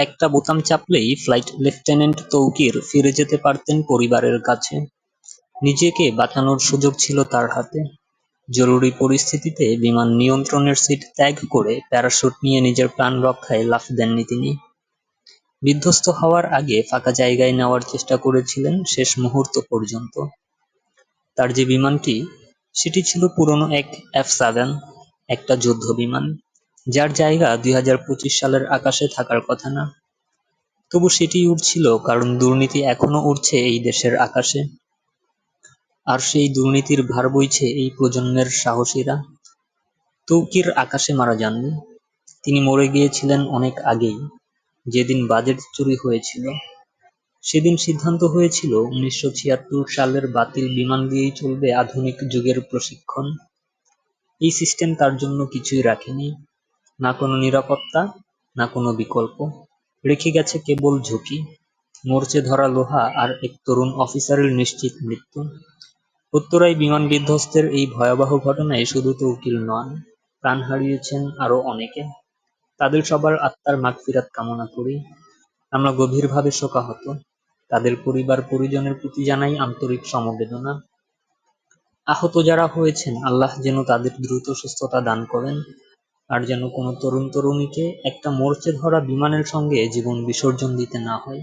একটা বোতাম চাপলেই flight lieutenant Tauqir ফিরে যেতে পারতেন পরিবারের কাছে। নিজেকে বাঁচানোর সুযোগ ছিল তার হাতে। জরুরি পরিস্থিতিতে বিমান নিয়ন্ত্রণের সিট ত্যাগ করে প্যারাশুট নিয়ে নিজের প্রাণ রক্ষায় লাফ দেননি তিনি। বিধ্বস্ত হওয়ার আগে ফাঁকা জায়গায় নেওয়ার চেষ্টা করেছিলেন শেষ মুহূর্ত পর্যন্ত। তার যে বিমানটি, সেটি ছিল পুরনো এক এফ সেভেন, একটা যুদ্ধ বিমান, যার জায়গা দুই হাজার পঁচিশ সালের আকাশে থাকার কথা না। তবু সেটিই উড়ছিল কারণ দুর্নীতি এখনও উড়ছে এই দেশের আকাশে। আর সেই দুর্নীতির ভার বইছে এই প্রজন্মের সাহসীরা। তৌকির আকাশে মারা যাননি। তিনি মরে গিয়েছিলেন অনেক আগেই, যেদিন বাজেট চুরি হয়েছিল। সেদিন সিদ্ধান্ত হয়েছিল উনিশশো ছিয়াত্তর সালের বাতিল বিমান দিয়েই চলবে আধুনিক যুগের প্রশিক্ষণ। এই সিস্টেম তার জন্য কিছুই রাখেনি। না কোনো নিরাপত্তা, না কোনো বিকল্প। রেখে গেছে কেবল ঝুঁকি, মরচে ধরা লোহা আর এক তরুণ অফিসারের নিশ্চিত মৃত্যু। উত্তরায় বিমান বিধ্বস্তের এই ভয়াবহ ঘটনায় শুধু তৌকির নন, প্রাণ হারিয়েছেন আরও অনেকে। তাদের সবার আত্মার মাগফিরাত কামনা করি। আমরা গভীরভাবে শোকাহত। তাদের পরিবার-পরিজনের প্রতি জানাই আন্তরিক সমবেদনা। আহত যারা হয়েছেন আল্লাহ যেন তাদের দ্রুত সুস্থতা দান করেন, আর যেন কোনো তরুণ-তরুণীকে একটা মরচে ধরা বিমানের সঙ্গে জীবন বিসর্জন দিতে না হয়।